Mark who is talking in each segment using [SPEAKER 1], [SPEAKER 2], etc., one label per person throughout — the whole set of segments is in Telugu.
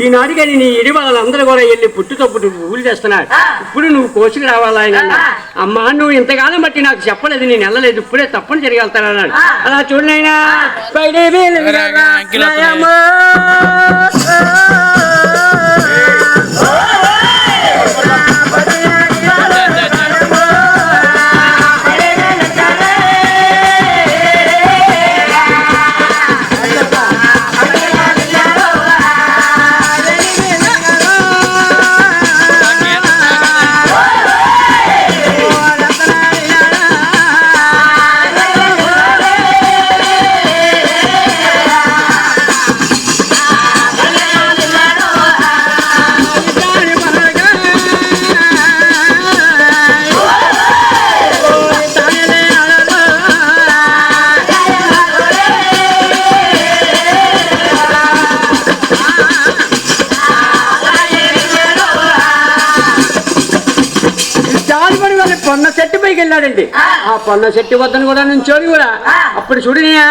[SPEAKER 1] ఈనాటికి నీ ఇడి వాళ్ళందరూ కూడా వెళ్ళి పుట్టుతో పుట్టు పువ్వులు చేస్తున్నారు. ఇప్పుడు నువ్వు కోసుకు రావాలా ఆయన. అమ్మా నువ్వు ఇంతకాలం బట్టి నాకు చెప్పలేదు నేను వెళ్ళలేదు ఇప్పుడే తప్పనిసరిగా వెళ్తాను అన్నాడు అలా చూడనైనా పొన్న చెట్టు పైకి వెళ్ళాడండి. ఆ. పొన్న చెట్టు వద్దను కూడా నుంచోని కూడా. అప్పుడు చూడనియా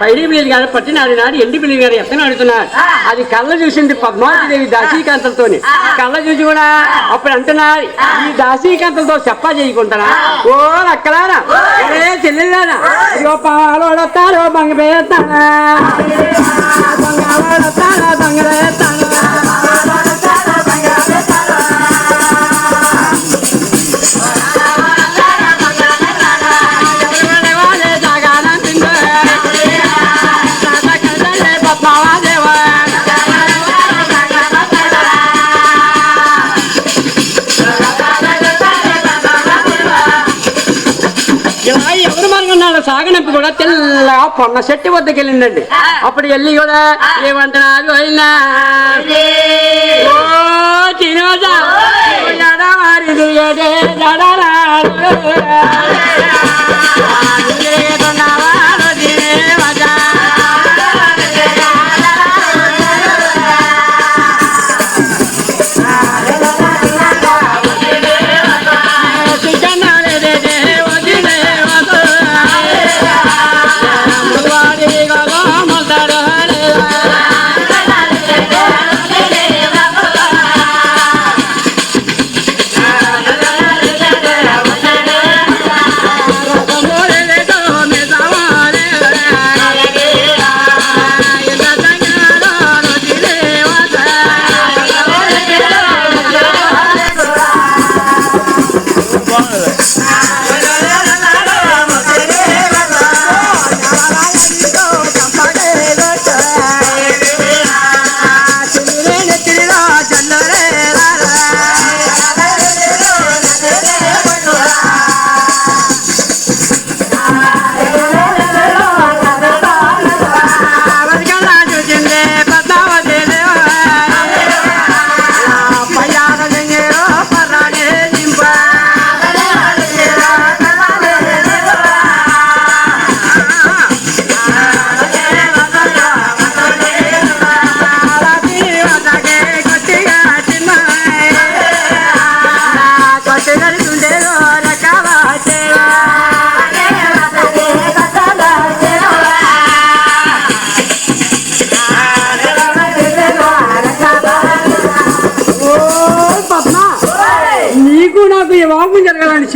[SPEAKER 1] పైడి బిల్లి గారు పట్టినాడు నాడు ఎండి బిల్లి గారు ఎత్తన ఆడుతున్నాడు. అది కళ్ళ చూసింది పద్మావతి దేవి దాసీకాంతలతో కళ్ళ చూసి కూడా అప్పుడు అంటున్నారు ఈ దాసీకాంతలతో చెప్పా చేయకుంటారా? ఓ అక్కలారా బంగ బంగాళాడతారా బంగళేస్తానా ఇలా సాగనంపి కూడా తెల్లగా పొన్న చెట్టు వద్దకు వెళ్ళిందండి అప్పుడు వెళ్ళి కూడా ఏమంటున్నారు అయినా ఓ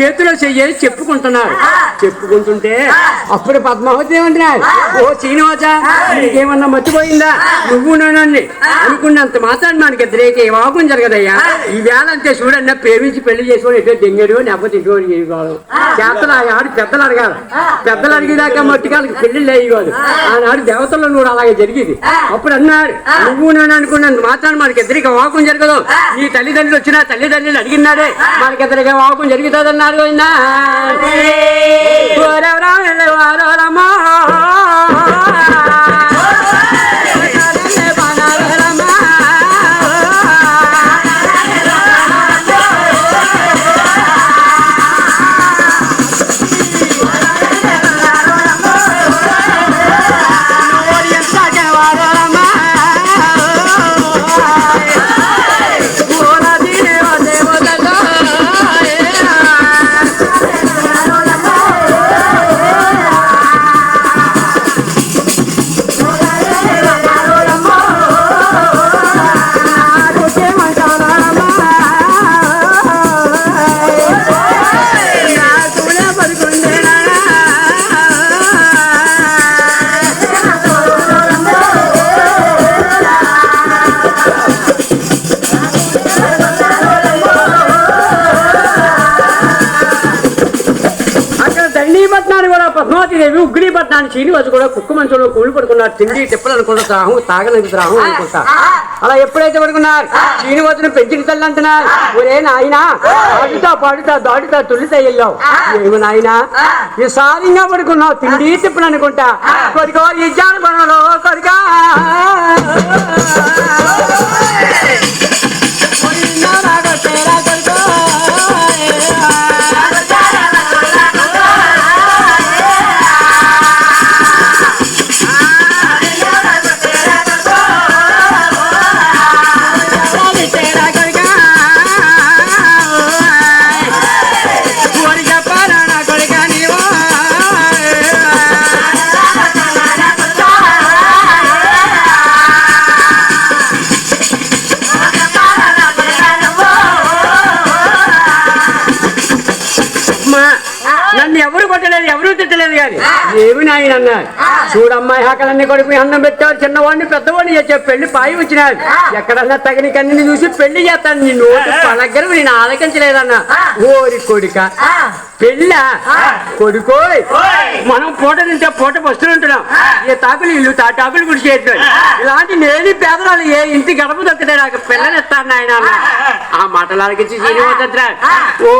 [SPEAKER 1] చేతిలో చెయ్యేసి చెప్పుకుంటున్నారు చెప్పుకుంటుంటే అప్పుడు పద్మావతి ఏమంటున్నారు ఓ శ్రీనివాస నీకేమన్నా మర్చిపోయిందా? నువ్వు నన్ను అనుకున్నంత మాత్రం మనకి ఇద్దరైతే ఈ వాపం జరగదయ్యా? ఈ వేళ అంతే చూడన్నా ప్రేమించి పెళ్ళి చేసుకొని ఎటో దెంగడు లేకపోతే ఇటువంటి చేసుకోవాలి చేతలు ఆడు పెద్దలు అడగాలి. పెద్దలు అడిగేదాకా మట్టికాలకి పెళ్ళి లేయకూడదు ఆనాడు దేవతల్లో నువ్వు అలాగే జరిగింది. అప్పుడు అన్నారు నువ్వు నేను అనుకున్నంత మాత్రం మనకి ఇద్దరికి వాకం జరగదు. నీ తల్లిదండ్రులు వచ్చినా తల్లిదండ్రులు అడిగినారే మనకి ఇద్దరికి వాకం జరుగుతుంది పట్నాన్ని కూడా పద్మావతి దేవి ఉగ్రి పట్టాన్ని శ్రీనివాసు కూడా కుక్క మంచంలో కూలి పడుకున్నారు. తిండి తిప్పలు అనుకుంటా త్రాహం తాగడానికి త్రాహం అనుకుంటా. అలా ఎప్పుడైతే పడుకున్నారు? శ్రీనివాసుని పెంచిన తల్లి అంటున్నారు ఒరే నాయనా ఆడుతా పాడుతా దాడుతా తుల్లితా వెళ్ళావు ఏమి నాయనా ఈ సారిగా పడుకున్నావు తిండి తిప్పలు అనుకుంటా. కొరికో ఈ జానపడంలో కొడుకా ఎవరు కొట్టలేదు ఎవరు తిట్టలేదు కానీ. ఏమి నాయన అన్నారు చూడమ్మాయి ఆకలన్నీ కొడుకు అన్నం పెట్టారు చిన్నవాడిని పెద్దవాడిని చేసే పెళ్ళి పాయి వచ్చినాడు. ఎక్కడన్నా తగిన కన్నీ చూసి పెళ్ళి చేస్తాను నీ నోటి పలగ్గర నేను ఆలకించలేదన్నా. ఓరి కొడుక. పెళ్ళ? కొడుకోయ్. మనం పూట తింటే పూట వస్తుంటున్నాం ఏ తాకులు ఇల్లు తా తాకులు గుడి చేయట్లేదు ఇలాంటి నేని పేదరాలు ఏ ఇంటి గడప దొక్కితే నాకు పిల్లనిస్తాను ఆయన ఆ. మాటలు ఆలకించి శ్రీనివాస ఓ